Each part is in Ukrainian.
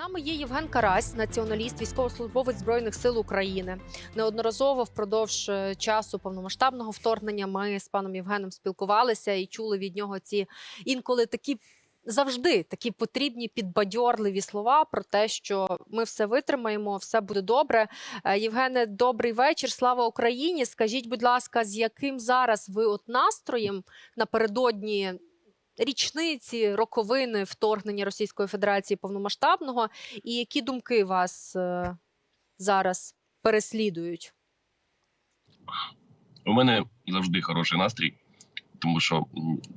нами є Євген Карась, націоналіст, військовослужбовець збройних сил України. Неодноразово впродовж е, часу повномасштабного вторгнення ми з паном Євгеном спілкувалися і чули від нього ці інколи такі. Завжди такі потрібні підбадьорливі слова про те, що ми все витримаємо, все буде добре. Е, Євгене, добрий вечір. Слава Україні. Скажіть, будь ласка, з яким зараз ви от настроєм напередодні річниці роковини вторгнення Російської Федерації повномасштабного, і які думки вас е, зараз переслідують? У мене завжди хороший настрій, тому що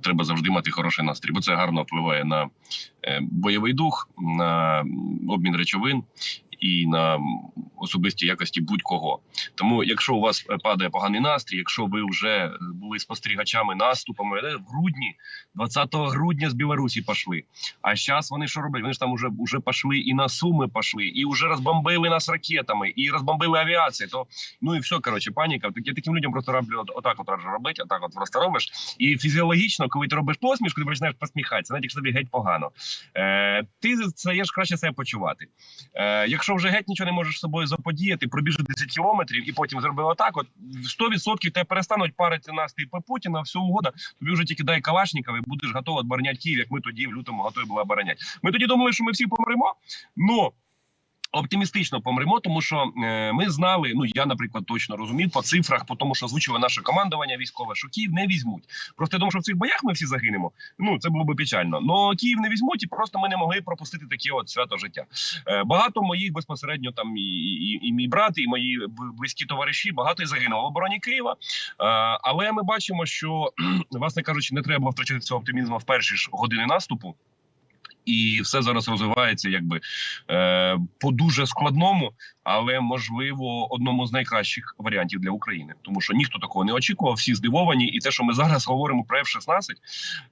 треба завжди мати хороший настрій, бо це гарно впливає на е, бойовий дух, на обмін речовин і на особисті якості будь-кого. Тому, якщо у вас е, падає поганий настрій, якщо ви вже були спостерігачами наступами, е, в грудні, 20 грудня з Білорусі пішли. А зараз вони що роблять? Вони ж там вже, вже пішли і на Суми пішли, і вже розбомбили нас ракетами, і розбомбили авіацію. То Ну і все, коротше, паніка. Так я таким людям просто роблю от- отак от робити, отак от просто робиш. І фізіологічно, коли ти робиш посмішку, ти починаєш посміхатися, навіть якщо тобі геть погано. Е, ти стаєш краще себе почувати. Е, якщо вже геть нічого не можеш з собою заподіяти, пробіжи 10 кілометрів і потім зробив от 100% тебе перестануть парити нас типу Путіна, все угода. Тобі вже тільки дай Калашникова і будеш готовий обороняти Київ, як ми тоді в лютому готові були обороняти. Ми тоді думали, що ми всі помремо. но Оптимістично помремо, тому що е, ми знали. Ну я, наприклад, точно розумів по цифрах, по тому, що озвучило наше командування військове, що Київ не візьмуть. Просто я думаю, що в цих боях ми всі загинемо. Ну це було би печально. Но Київ не візьмуть, і просто ми не могли пропустити таке от свято життя. Е, багато моїх безпосередньо там і, і, і мій брат, і мої близькі товариші, багато і загинуло в обороні Києва. Е, але ми бачимо, що власне кажучи, не треба втрачати цього оптимізму в перші ж години наступу. І все зараз розвивається, якби е, по дуже складному, але можливо одному з найкращих варіантів для України, тому що ніхто такого не очікував, всі здивовані. І те, що ми зараз говоримо про F-16,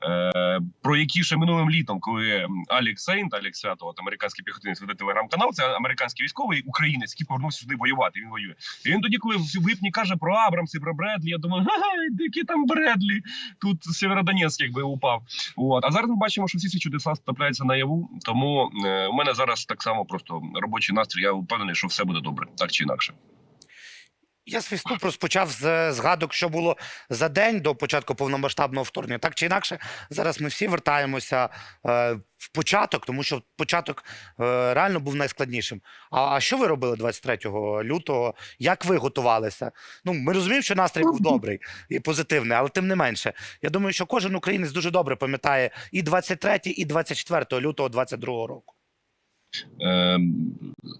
е, про які ще минулим літом, коли Алікс Сейнт, Алікс Свято, от американський піхотинець веде телеграм-канал, це американський військовий українець, який повернувся сюди воювати. Він воює. І він тоді, коли в липні каже про Абрамси, про Бредлі, я думаю, ага, які там Бредлі, тут Сєвєродонецьк якби упав. От. А зараз ми бачимо, що всі ці чудеса трапляються наяву. Тому е, у мене зараз так само просто робочий настрій. Я впевнений, що все буде добре, так чи інакше. Я свій вступ розпочав з згадок, що було за день до початку повномасштабного вторгнення. Так чи інакше, зараз ми всі вертаємося е, в початок, тому що початок е, реально був найскладнішим. А, а що ви робили 23 лютого? Як ви готувалися? Ну, ми розуміємо, що настрій був добрий і позитивний, але тим не менше, я думаю, що кожен українець дуже добре пам'ятає і 23, і 24 лютого 22 року. Е,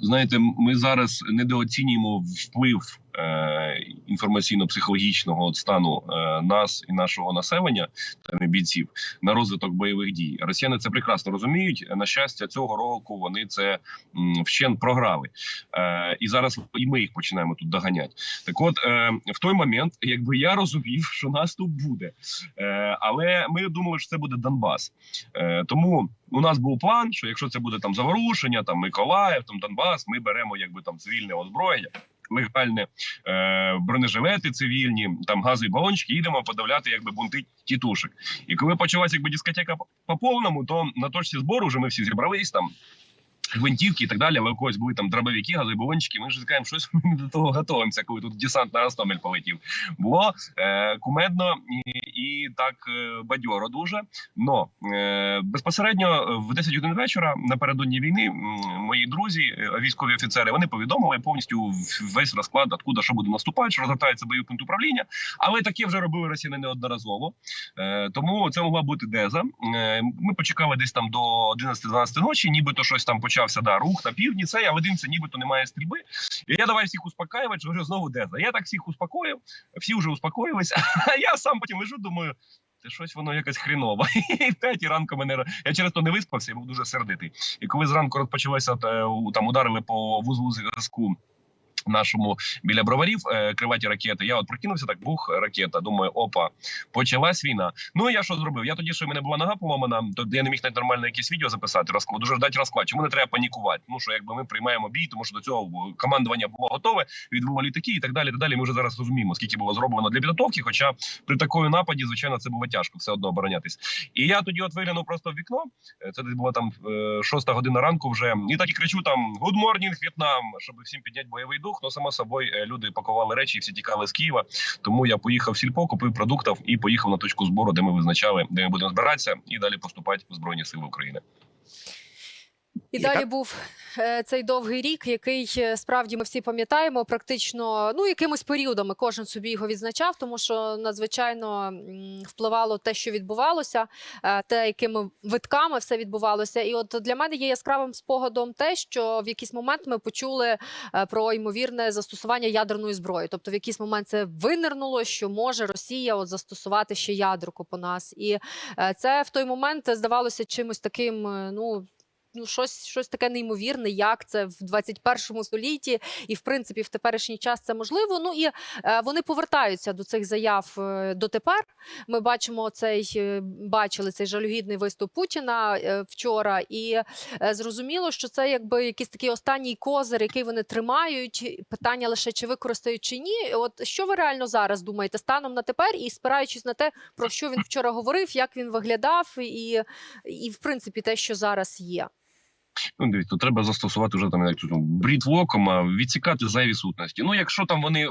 знаєте, ми зараз недооцінюємо вплив е, інформаційно-психологічного стану е, нас і нашого населення та бійців на розвиток бойових дій. Росіяни це прекрасно розуміють. На щастя, цього року вони це м, вщент програли. Е, і зараз і ми їх починаємо тут доганяти. Так, от е, в той момент, якби я розумів, що наступ буде, е, але ми думали, що це буде Донбас. Тому у нас був план, що якщо це буде там заворушення, там Миколаїв, там Донбас, ми беремо якби там цивільне озброєння. Легальне е, бронежилети цивільні, там газові балончики, їдемо подавляти якби бунти тітушек. І коли почалася якби дискотека по- по повному, то на точці збору вже ми всі зібрались там. Гвинтівки і так далі, але у когось були там дробовики, газові балончики. Ми ж кажемо, щось ми до того готуємося, коли тут десант на Гастомель полетів. Було е, кумедно так е, бадьоро дуже. Но е, безпосередньо в 10 годин вечора напередодні війни мої друзі, е, військові офіцери, вони повідомили повністю в- весь розклад, откуда що буде наступати, що розгортається бойовий пункт управління. Але таке вже робили росіяни неодноразово. Е, тому це могла бути деза. Е, ми почекали десь там до 11-12 ночі, нібито щось там почався да, рух на півдні. Це я дивимося, нібито немає стрільби. І я давай всіх успокаювати, що говорю, знову деза. Я так всіх успокоїв, всі вже успокоїлися. А я сам потім лежу, думаю. Це щось воно якось хріново. І в п'ятій ранку мене я через то не виспався, я був дуже сердитий. І коли зранку розпочалося е, там ударили по вузлу зв'язку Нашому біля броварів е, криваті ракети. Я от прокинувся, так бух ракета. Думаю, опа, почалась війна. Ну я що зробив? Я тоді, що в мене була нога поламана, то я не міг навіть нормально якесь відео записати. Розклад дуже ждать розклад. Чому не треба панікувати? Ну що якби ми приймаємо бій, тому що до цього командування було готове, відбували літаки і так далі. Так далі. Ми вже зараз розуміємо, скільки було зроблено для підготовки. Хоча при такої нападі, звичайно, це було тяжко все одно оборонятись. І я тоді от виглянув просто в вікно. Е, Це десь була там е, шоста година ранку вже. І так і кричу там Good morning, В'єтнам, щоб всім підняти бойовий дух. Ну само собою е, люди пакували речі, і всі тікали з Києва. Тому я поїхав в сільпо, купив продуктів і поїхав на точку збору, де ми визначали, де ми будемо збиратися, і далі поступати в збройні сили України. І І далі був е, цей довгий рік, який е, справді ми всі пам'ятаємо, практично ну якимось періодами кожен собі його відзначав, тому що надзвичайно впливало те, що відбувалося, е, те, якими витками все відбувалося. І от для мене є яскравим спогадом те, що в якийсь момент ми почули про ймовірне застосування ядерної зброї. Тобто, в якийсь момент це винирнуло, що може Росія от застосувати ще ядерку по нас, і це в той момент здавалося чимось таким, ну ну, щось, щось таке неймовірне, як це в 21 столітті, і в принципі в теперішній час це можливо. Ну і е, вони повертаються до цих заяв е, дотепер. Ми бачимо цей е, бачили цей жалюгідний виступ Путіна е, вчора, і е, зрозуміло, що це якби якийсь такий останній козир, який вони тримають. Питання лише чи використають чи ні. От що ви реально зараз думаєте станом на тепер, і спираючись на те, про що він вчора говорив, як він виглядав, і, і в принципі те, що зараз є. Ну, дивіться, треба застосувати вже там як брід локома, відсікати зайві сутності. Ну, якщо там вони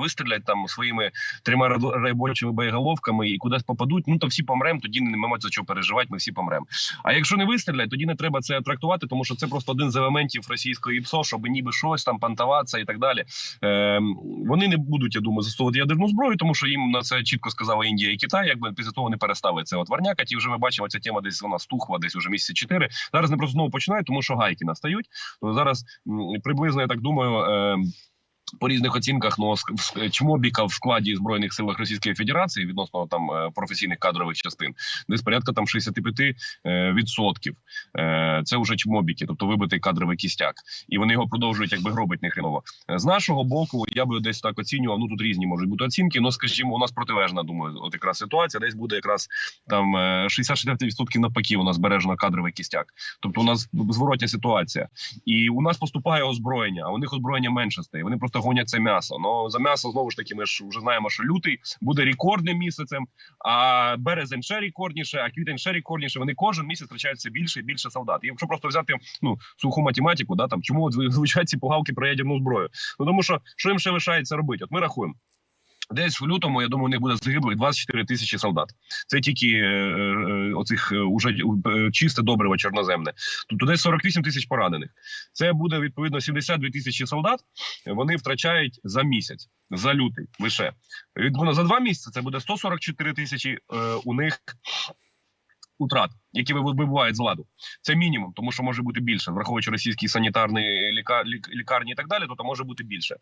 вистрілять там своїми трьома райбольчими боєголовками і кудись попадуть, ну то всі помремо, тоді не маємо за що переживати, ми всі помремо. А якщо не вистрілять, тоді не треба це трактувати, тому що це просто один з елементів російської ІПСО, щоб ніби щось там пантуватися і так далі. Е, вони не будуть, я думаю, застосовувати ядерну зброю, тому що їм на це чітко сказала Індія і Китай. Якби після того не перестали це от варнякати. І вже ми бачимо, ця тема десь вона стухла, десь уже місяці чотири. Зараз не просто знову починають, тому що гайки настають. То зараз приблизно я так думаю. По різних оцінках ну чмобіка в складі збройних сил Російської Федерації відносно там е, професійних кадрових частин, десь порядка там 65 е, відсотків. Е, Це вже чмобіки, тобто вибитий кадровий кістяк, і вони його продовжують якби гробить нехреново. З нашого боку, я би десь так оцінював. Ну тут різні можуть бути оцінки. Ну скажімо, у нас протилежна, думаю, от якраз ситуація. Десь буде якраз там е, 60-60% навпаки. У нас збережено кадровий кістяк. Тобто у нас зворотня ситуація, і у нас поступає озброєння, а у них озброєння менше стає. Вони просто гонять це м'ясо. Ну за м'ясо знову ж таки. Ми ж вже знаємо, що лютий буде рекордним місяцем. А березень ще рекордніше, а квітень ще рекордніше. Вони кожен місяць втрачають все більше і більше солдат. І якщо просто взяти ну суху математику, да там чому звучать ці пугалки про ядерну зброю? Ну тому що що їм ще лишається робити? От ми рахуємо. Десь в лютому, я думаю, у них буде загиблих 24 тисячі солдат. Це тільки е, е, оцих е, уже е, чисте добриво чорноземне. Тобто десь 48 тисяч поранених. Це буде відповідно 72 тисячі солдат. Вони втрачають за місяць, за лютий лише. Відповідно, за два місяці це буде 144 тисячі е, у них. Утрат, які ви- вибивають з ладу, це мінімум, тому що може бути більше, враховуючи російські санітарні ліка- лікарні і так далі, то там може бути більше.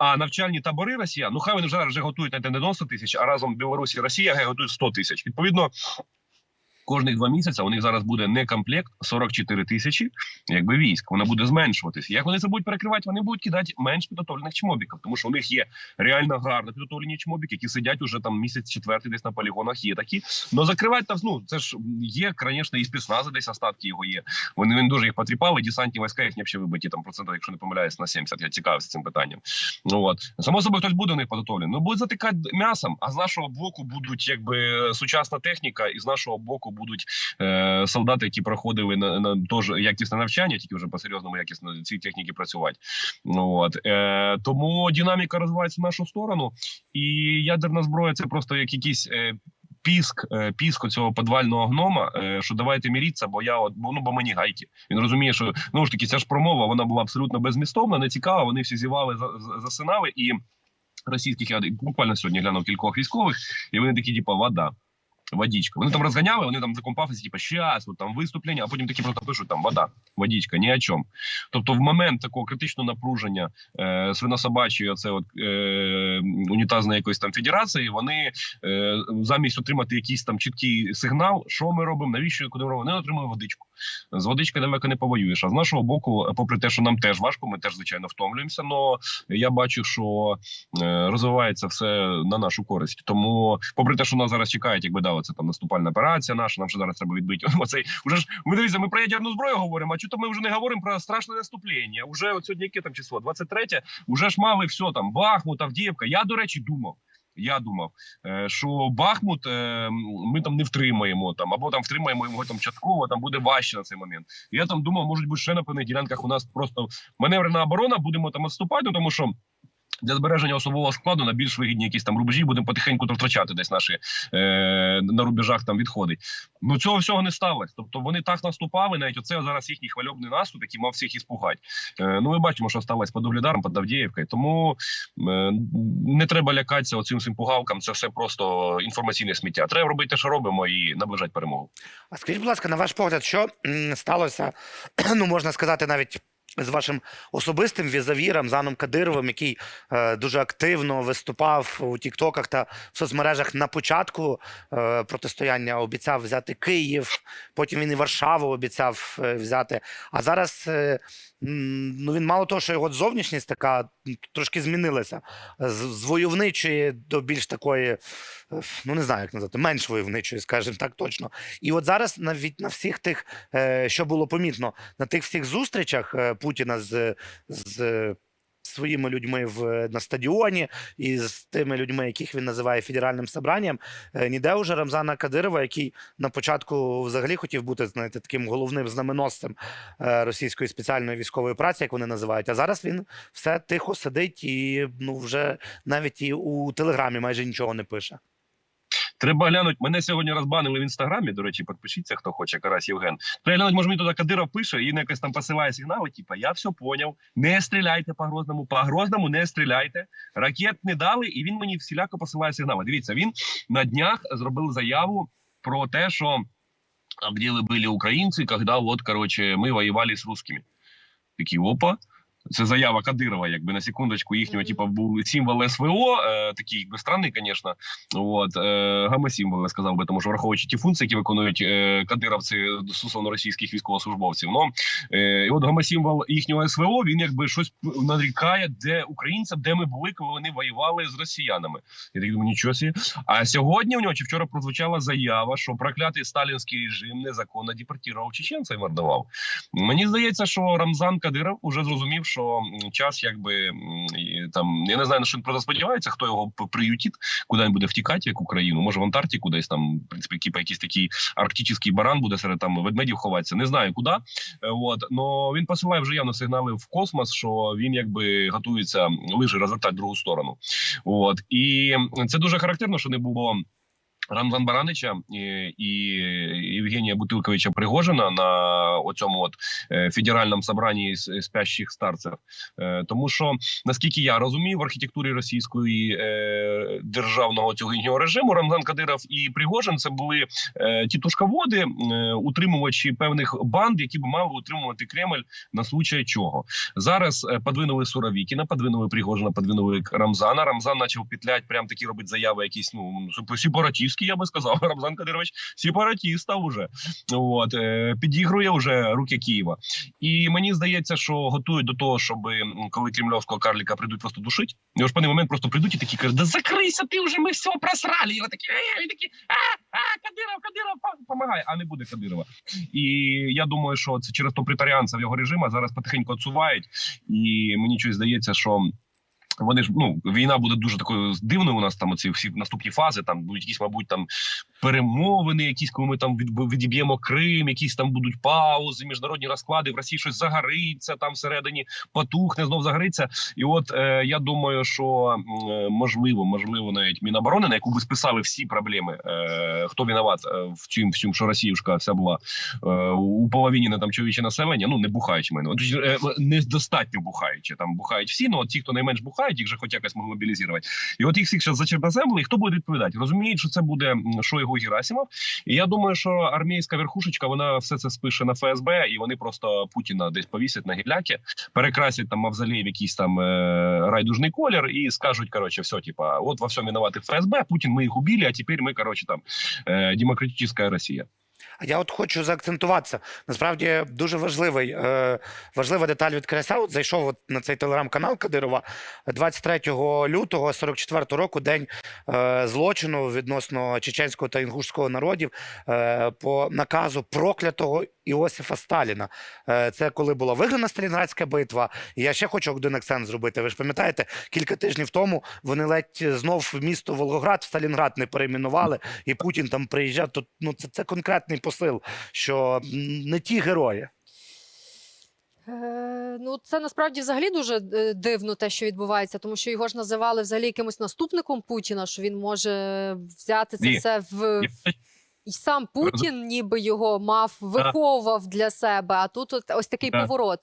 А навчальні табори Росія, ну хай вони вже, вже готують не 90 тисяч, а разом Білорусі і Росія готують 100 тисяч. Відповідно, кожних два місяці у них зараз буде не комплект 44 тисячі, якби військ. Вона буде зменшуватися. Як вони це будуть перекривати? Вони будуть кидати менш підготовлених чмобіків, тому що у них є реально гарно підготовлені чмобіки, які сидять уже там місяць четвертий, десь на полігонах. Є такі. Но закривати там, ну це ж є, звісно, і спецнази десь остатки його є. Вони він дуже їх потріпали. Десантні війська їхні ще вибиті там процентів, якщо не помиляюсь, на 70. Я цікавився цим питанням. Ну от само собою хтось буде у них підготовлений. Ну будуть затикати м'ясом, а з нашого боку будуть якби сучасна техніка, і з нашого боку будуть е, солдати, які проходили на, на теж якісне навчання, тільки вже по серйозному якісно ці техніки працювати. Ну от е, тому динаміка розвивається в нашу сторону, і ядерна зброя це просто як якийсь. Е, Піск, е, піск цього подвального гнома, е, що давайте міріться, бо я от ну бо мені гайки. Він розуміє, що ну ж таки ця ж промова вона була абсолютно безмістовна, не цікава. Вони всі зівали, за- за- засинали і російських я буквально сьогодні глянув кількох військових, і вони такі, типу, вода. Водичка. Вони там розганяли, вони там закомпався, типу, щас, от там виступлення, а потім такі просто пишуть там вода, водичка, ні о чому. Тобто, в момент такого критичного напруження е, свинособачої, оце от е, унітазної якоїсь там федерації, вони е, замість отримати якийсь там чіткий сигнал, що ми робимо, навіщо куди робимо, вони отримують водичку. З водички далеко не повоюєш. А з нашого боку, попри те, що нам теж важко, ми теж звичайно втомлюємося. але я бачу, що е, розвивається все на нашу користь. Тому, попри те, що нас зараз чекають, якби да, це там наступальна операція наша, нам ще зараз треба відбити. Оцей уже ж ми дивіться, ми про ядерну зброю говоримо. А чого ми вже не говоримо про страшне наступлення? Уже от сьогодні яке там число? 23 Уже ж мали все там Бахмут, Авдіївка. Я до речі думав. Я думав, е, що Бахмут е, ми там не втримаємо там, або там втримаємо його там частково. Там буде важче на цей момент. Я там думав, можуть бути ще на певних ділянках. У нас просто маневрена оборона. Будемо там відступати, ну, тому що. Для збереження особового складу на більш вигідні якісь там рубежі будемо потихеньку втрачати десь наші е, на рубежах там відходи. Ну цього всього не сталося. Тобто вони так наступали, навіть оце зараз їхній хвальобний наступ, який мав всіх іспугати. Е, ну ми бачимо, що сталося під Угледаром, під Авдіївкою. Тому е, не треба лякатися оцим всім пугавкам. Це все просто інформаційне сміття. Треба робити те, що робимо, і наближати перемогу. А скажіть, будь ласка, на ваш погляд, що сталося, ну можна сказати, навіть з вашим особистим візавіром Заном Кадировим, який е, дуже активно виступав у Тіктоках та в соцмережах на початку е, протистояння, обіцяв взяти Київ, потім він і Варшаву обіцяв е, взяти. А зараз ну він мало того, що його зовнішність така трошки змінилася з, з войовничої до більш такої, е, ну не знаю, як назвати, менш войовничої, скажімо так точно. І от зараз навіть на всіх тих, е, що було помітно, на тих всіх зустрічах е, Путіна з, з своїми людьми в, на стадіоні і з тими людьми, яких він називає федеральним собранням, е, ніде уже Рамзана Кадирова, який на початку взагалі хотів бути знаєте, таким головним знаменосцем е, російської спеціальної військової праці, як вони називають. А зараз він все тихо сидить і ну вже навіть і у телеграмі майже нічого не пише. Треба глянути. Мене сьогодні розбанили в інстаграмі. До речі, підпишіться, хто хоче, Карась Євген. Треба глянути, може мені туди Кадиров пише і на якось там посилає сигнали. Типа, я все поняв. Не стріляйте по Грозному, по Грозному не стріляйте. Ракет не дали, і він мені всіляко посилає сигнали. Дивіться, він на днях зробив заяву про те, що вы были українці, когда вот, короче, ми воювали з русскими. Такі опа. Це заява Кадирова, якби на секундочку їхнього, типу, був символ СВО, е, такий якби странний, звісно. От е, гамма-символ, я сказав би, тому що враховуючи ті функції, які виконують е, кадировці стосовно російських військовослужбовців. Ну е, і от гамма-символ їхнього СВО він якби щось нарікає, де українцям, де ми були, коли вони воювали з росіянами. Я так думаю, нічого собі. А сьогодні у нього чи вчора прозвучала заява, що проклятий сталінський режим незаконно депортував чеченця і мордував. Мені здається, що Рамзан Кадиров уже зрозумів, що час, якби там я не знаю на що він просто сподівається, хто його приютить, куди він буде втікати, як Україну. Може в Антарктику десь там, в принципі, який- якийсь такий арктичний баран буде серед там ведмедів ховатися. Не знаю куди. Е, От но він посилає вже явно сигнали в космос, що він якби готується лижі розвертати другу сторону. От і це дуже характерно, що не було. Рамзан Баранича і, Євгенія Бутилковича Пригожина на оцьому от е, федеральному собранні спящих старців. Е, тому що наскільки я розумію, в архітектурі російської е, державного цього режиму Рамзан Кадиров і Пригожин це були тітушководи, утримувачі певних банд, які б мали утримувати Кремль на случай чого. Зараз подвинули Суровікіна, подвинули Пригожина, подвинули Рамзана. Рамзан почав петлять, прям такі робить заяви, якісь ну сепаратистські, я би сказав. Рамзан Кадирович сепаратіст став уже. От е, підігрує вже руки Києва. І мені здається, що готують до того, щоб коли кремльовського карліка прийдуть просто душить, і в певний момент просто прийдуть і такі кажуть, да закрийся, ти вже ми все просрали. І вони такі, е, такі, а, а, Кадиров, Кадиров, помагай, а не буде Кадирова. І я думаю, що це через топритаріанця в його режиму зараз потихеньку відсувають. І мені щось здається, що. Вони ж ну війна буде дуже такою дивною. У нас там оці всі наступні фази. Там будуть якісь, мабуть, там перемовини, якісь коли ми там від, відіб'ємо Крим, якісь там будуть паузи, міжнародні розклади. В Росії щось загориться там всередині, потухне, знов загориться. І от е, я думаю, що е, можливо, можливо, навіть Міноборони, на яку би списали всі проблеми, е, хто виноват е, в чим, в чим, що Росіюшка вся була е, у половині на там чоловіче населення. Ну не бухаючи мене, е, недостатньо бухаючи. Там бухають всі. Ну от ті, хто найменш бухають, їх же хоч якось могли мобілізувати. І от їх всіх зараз зачерноземли, і хто буде відповідати? Розуміють, що це буде м, Шойгу і Герасимов. І я думаю, що армійська верхушечка вона все це спише на ФСБ, і вони просто Путіна десь повісять на гілляки, перекрасять там мавзолей в якийсь там е, райдужний колір і скажуть, коротше, все, типа, от во всьому виноваты ФСБ, Путін ми їх убили, а тепер ми, коротше, там е, демократична Росія. А я от хочу заакцентуватися. Насправді дуже важливий, е, важлива деталь від Кресаут. Зайшов от на цей телеграм-канал Кадирова 23 лютого 44 року, день е, злочину відносно чеченського та інгушського народів е, по наказу проклятого Іосифа Сталіна. Е, це коли була виграна Сталінградська битва. І я ще хочу один акцент зробити. Ви ж пам'ятаєте, кілька тижнів тому вони ледь знов місто Волгоград в Сталінград не перейменували, і Путін там приїжджав. То ну це, це конкретний посил, що не ті герої. Е, ну, це насправді взагалі дуже е, дивно, те, що відбувається, тому що його ж називали взагалі якимось наступником Путіна, що він може взяти це Ні. все в. І сам Путін ніби його мав, виховував для себе, а тут от ось такий Так. поворот.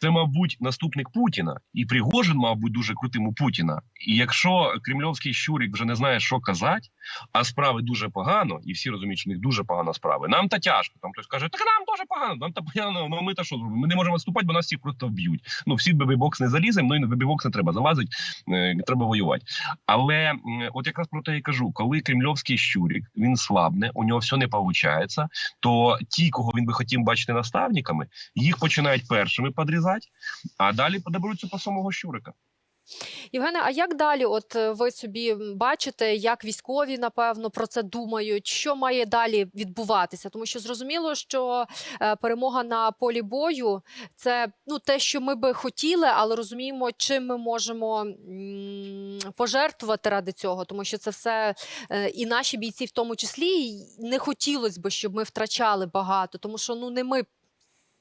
Це, мабуть, наступник Путіна, і Пригожин, мав бути дуже крутим у Путіна. І якщо кремльовський щурік вже не знає, що казати, а справи дуже погано, і всі розуміють, що в них дуже погано справи. Нам та тяжко. Там хтось каже, так нам дуже погано, нам та погано. Ну ми та що зробимо? Ми не можемо виступати, бо нас всіх просто вб'ють. Ну всі в бебі-бокс не заліземо, ну і на бебі-бокс не треба залазити, е, треба воювати. Але от якраз про те і кажу, коли кремльовський щурік він слабне, у нього все не виходить, то ті, кого він би хотів бачити наставниками, їх починають першими підрізати, а далі подобруться по самого щурика. Євгене, а як далі? От е, ви собі бачите, як військові напевно про це думають? Що має далі відбуватися? Тому що зрозуміло, що е, перемога на полі бою це ну те, що ми би хотіли, але розуміємо, чим ми можемо пожертвувати ради цього, тому що це все е, і наші бійці, в тому числі, не хотілося б, щоб ми втрачали багато, тому що ну не ми.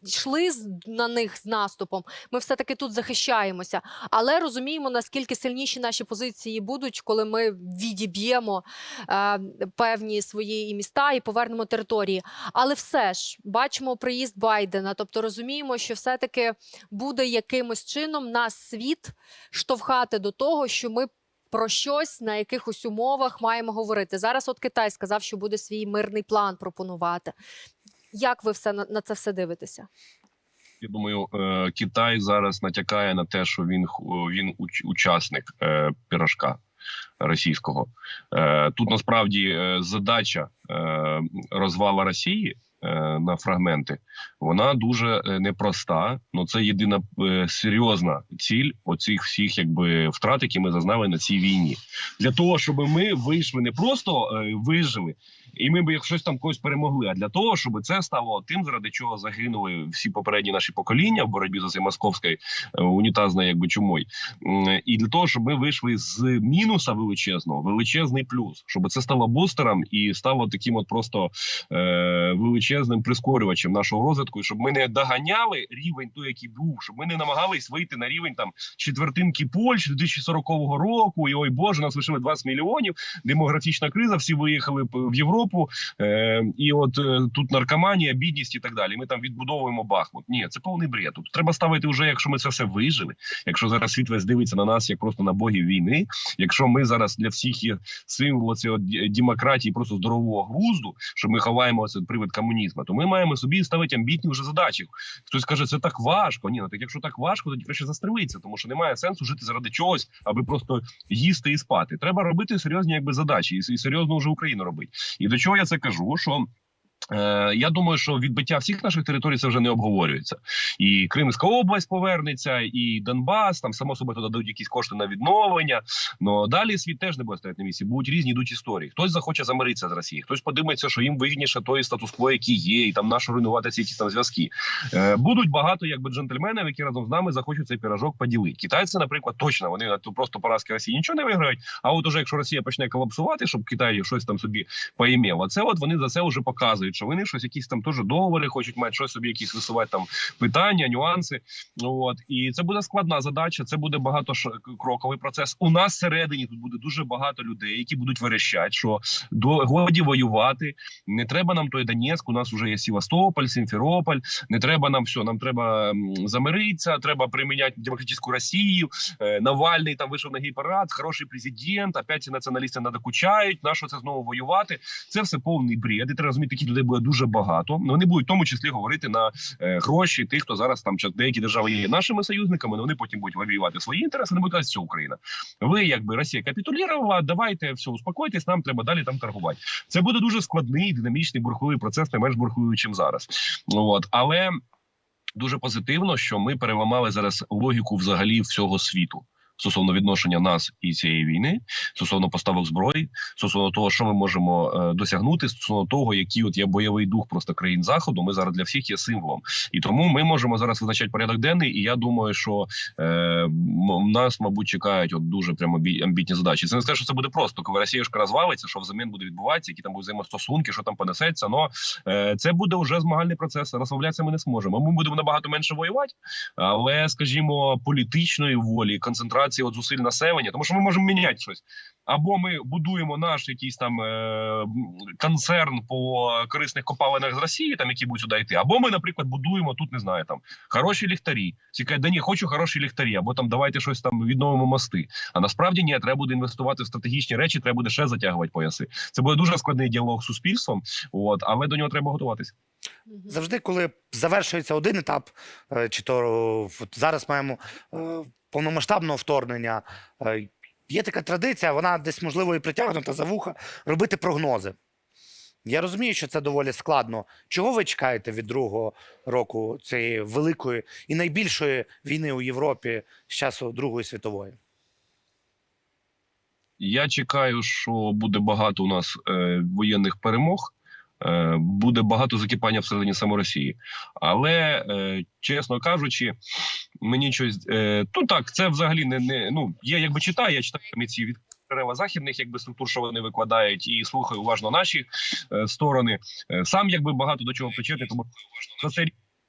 Йшли на них з наступом, ми все таки тут захищаємося, але розуміємо, наскільки сильніші наші позиції будуть, коли ми відіб'ємо е, певні свої і міста і повернемо території. Але все ж бачимо приїзд Байдена, тобто розуміємо, що все-таки буде якимось чином нас світ штовхати до того, що ми. Про щось на якихось умовах маємо говорити. Зараз от Китай сказав, що буде свій мирний план пропонувати. Як ви все на, це все дивитеся? Я думаю, е, Китай зараз натякає на те, що він він уч- учасник е, пірожка російського. Е, Тут насправді задача розвала Росії. На фрагменти вона дуже непроста. Ну це єдина серйозна ціль оцих всіх, якби втрат, які ми зазнали на цій війні, для того, щоб ми вийшли не просто вижили, і ми б як щось там когось перемогли. А для того, щоб це стало тим, заради чого загинули всі попередні наші покоління в боротьбі за цей московською е, унітазною якби чумою. І для того, щоб ми вийшли з мінуса величезного, величезний плюс, щоб це стало бустером і стало таким, от просто е, величезним прискорювачем нашого розвитку, і щоб ми не доганяли рівень той, який був, щоб ми не намагались вийти на рівень там четвертинки Польщі 2040 року. І ой Боже, нас лишили 20 мільйонів. Демографічна криза, всі виїхали в Європу. Е, і от е, тут наркоманія, бідність і так далі. Ми там відбудовуємо Бахмут. Ні, це повний бред. Тут треба ставити вже, якщо ми це все вижили. Якщо зараз світ весь дивиться на нас як просто на богів війни. Якщо ми зараз для всіх є символ ді- демократії, просто здорового глузду, що ми ховаємо цей привид комунізму, то ми маємо собі ставити амбітні вже задачі. Хтось каже, це так важко. Ні, ну так якщо так важко, тоді краще застрелитися, тому що немає сенсу жити заради чогось, аби просто їсти і спати. Треба робити серйозні якби задачі, і серйозно вже Україну робити. І до чого я це кажу? Що я думаю, що відбиття всіх наших територій це вже не обговорюється. І Кримська область повернеться, і Донбас. Там само собою туди дадуть якісь кошти на відновлення. Ну далі світ теж не буде стояти на місці. Будуть різні йдуть історії. Хтось захоче замиритися з Росією, хтось подумається, що їм вигідніше той статус-кво, який є, і там нащо руйнувати ці якісь там зв'язки. Е, будуть багато якби джентльменів, які разом з нами захочуть цей пірожок поділити. Китайці, наприклад, точно вони на просто поразки Росії нічого не виграють. А от уже якщо Росія почне колапсувати, щоб Китай щось там собі поімів, а це от вони за це вже показують, що вони щось якісь там теж договори хочуть мати, щось собі якісь висувати там питання, нюанси. От і це буде складна задача. Це буде багатокроковий процес. У нас всередині тут буде дуже багато людей, які будуть верещати, що до годі воювати. Не треба нам той Донецьк, У нас вже є Севастополь, Сімферополь. Не треба нам все. Нам треба замиритися, треба приміняти демократичну Росію. Е, Навальний там вийшов на гей-парад, хороший президент. Опять ці націоналісти надокучають. На що це знову воювати? Це все повний бред. І треба розуміти, таких людей буде дуже багато. Ну, Вони будуть в тому числі говорити на е, гроші тих, хто зараз там деякі держави є нашими союзниками. Вони потім будуть воювати свої інтереси. Не казати, все Україна. Ви якби Росія капітулювала, давайте все, успокойтесь, нам треба далі там торгувати. Це буде дуже складний, динамічний бурхливий процес, не менш бурхливий, чим зараз. От але дуже позитивно, що ми переламали зараз логіку взагалі всього світу. Стосовно відношення нас і цієї війни, стосовно поставок зброї, стосовно того, що ми можемо е, досягнути, стосовно того, який от є бойовий дух просто країн заходу, ми зараз для всіх є символом, і тому ми можемо зараз визначати порядок денний. І я думаю, що е, нас, мабуть, чекають от дуже прямо бі- амбітні задачі. Це не скаже, що це буде просто, коли Росіюшка розвалиться, що взамін буде відбуватися, які там будуть взаємостосунки, що там понесеться. Но е, це буде вже змагальний процес. Розслаблятися ми не зможемо. Ми будемо набагато менше воювати, але скажімо, політичної волі, концентрації от зусиль населення, тому що ми можемо міняти щось. Або ми будуємо наш якийсь там е, концерн по корисних копалинах з Росії, там які будуть сюди йти, або ми, наприклад, будуємо тут, не знаю, там хороші ліхтарі. Всі кажуть, да ні, хочу хороші ліхтарі, або там давайте щось там відновимо мости. А насправді ні, треба буде інвестувати в стратегічні речі, треба буде ще затягувати пояси. Це буде дуже складний діалог з суспільством. От але до нього треба готуватися. Завжди, коли завершується один етап, е, чи то е, зараз маємо е, повномасштабного вторгнення, е, є така традиція, вона десь можливо і притягнута за вуха, робити прогнози. Я розумію, що це доволі складно. Чого ви чекаєте від другого року цієї великої і найбільшої війни у Європі з часу Другої світової? Я чекаю, що буде багато у нас е, воєнних перемог. Е, Буде багато закипання всередині саме Росії, але е, чесно кажучи, мені щось е, ну так, це взагалі не, не ну я якби читаю, я читаю ці від дерева західних, якби структур, що вони викладають, і слухаю уважно наші сторони. Сам якби багато до чого причетний, тому що це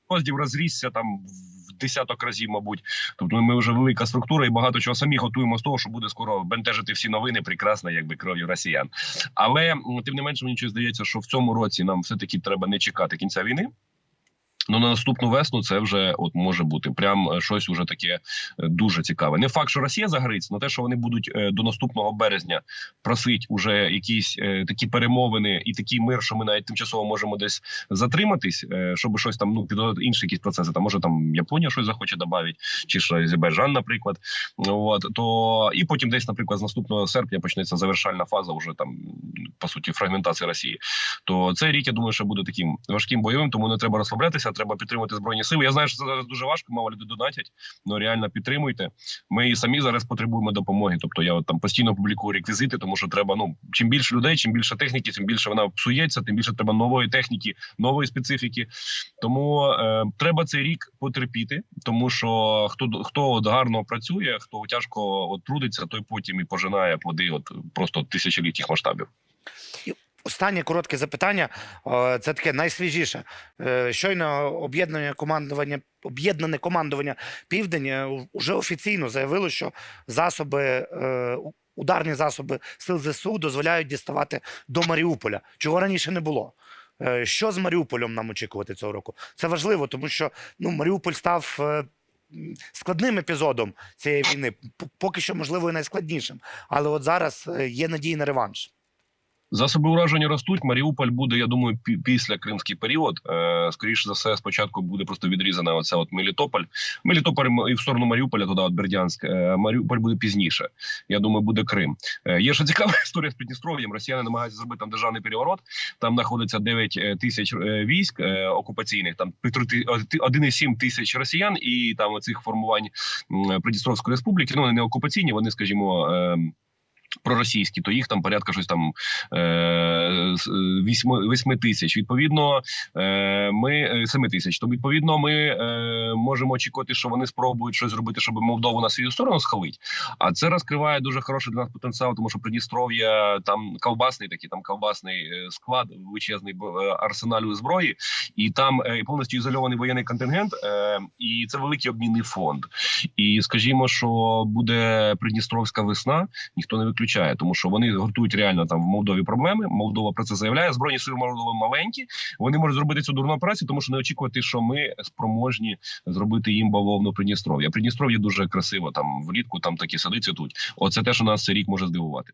розділ розрісся там в десяток разів, мабуть. Тобто ми вже велика структура і багато чого самі готуємо з того, що буде скоро бентежити всі новини прекрасно, якби кров'ю росіян. Але тим не менше, мені здається, що в цьому році нам все таки треба не чекати кінця війни. Ну на наступну весну це вже от може бути прям е, щось уже таке е, дуже цікаве. Не факт, що Росія загориться, але те, що вони будуть е, до наступного березня просить уже якісь такі перемовини і такий мир, що ми навіть тимчасово можемо десь затриматись, щоб щось там ну підготувати інші якісь процеси. Там може там Японія щось захоче додати, чи ж Азербайджан, наприклад. От то і потім десь, наприклад, з наступного серпня почнеться завершальна фаза, вже там по суті фрагментації Росії. То цей рік я думаю, що буде таким важким бойовим, тому не треба розслаблятися. Треба підтримувати збройні сили. Я знаю, що це зараз дуже важко, мало люди донатять. але реально підтримуйте. Ми і самі зараз потребуємо допомоги. Тобто я от там постійно публікую реквізити, тому що треба. Ну чим більше людей, чим більше техніки, тим більше вона псується, тим більше треба нової техніки, нової специфіки. Тому е, треба цей рік потерпіти, тому що хто хто от гарно працює, хто тяжко от трудиться, той потім і пожинає плоди, от просто тисячолітніх масштабів. Останнє коротке запитання. Е, Це таке найсвіжіше. Е, Щойно об'єднання командування, об'єднане командування Південь е, уже офіційно заявило, що засоби, е, ударні засоби сил ЗСУ дозволяють діставати до Маріуполя, чого раніше не було. Е, Що з Маріуполем нам очікувати цього року? Це важливо, тому що ну, Маріуполь став. е, Складним епізодом цієї війни, поки що, можливо, і найскладнішим. Але от зараз е, є надії на реванш. Засоби ураження ростуть. Маріуполь буде, я думаю, після кримський період. Е, скоріше за все, спочатку буде просто відрізана оця от Мелітополь. Мелітополь і в сторону Маріуполя, туди от Бердянськ. Е, Маріуполь буде пізніше. Я думаю, буде Крим. Е, є ще цікава історія з Придністров'ям. Росіяни намагаються зробити там державний переворот. Там знаходиться 9 е, тисяч військ окупаційних, там півтори ти- о, 1,7 тисяч росіян, і там оцих формувань Придністровської республіки. Ну вони не окупаційні, вони, скажімо. Проросійські, то їх там порядка щось там е, е, восьми тисяч. Відповідно, е, ми семи тисяч. То відповідно, ми можемо очікувати, що вони спробують щось зробити, щоб Молдову на свою сторону схилить. А це розкриває дуже хороший для нас потенціал, тому що Придністров'я там ковбасний такий, там ковбасний склад, величезний арсеналю зброї, і там повністю ізольований воєнний контингент, і це великий обмінний фонд. І скажімо, що буде Придністровська весна, ніхто не виключає, тому що вони гуртують реально там в Молдові проблеми. Молдова про це заявляє. Збройні сили Молдови маленькі. Вони можуть зробити цю дурну операцію, тому що не очікувати, що ми спроможні зробити їм бавовну Придністров'я. Придністров'я дуже красиво там влітку, там такі сади цвітуть. Оце те, що нас цей рік може здивувати.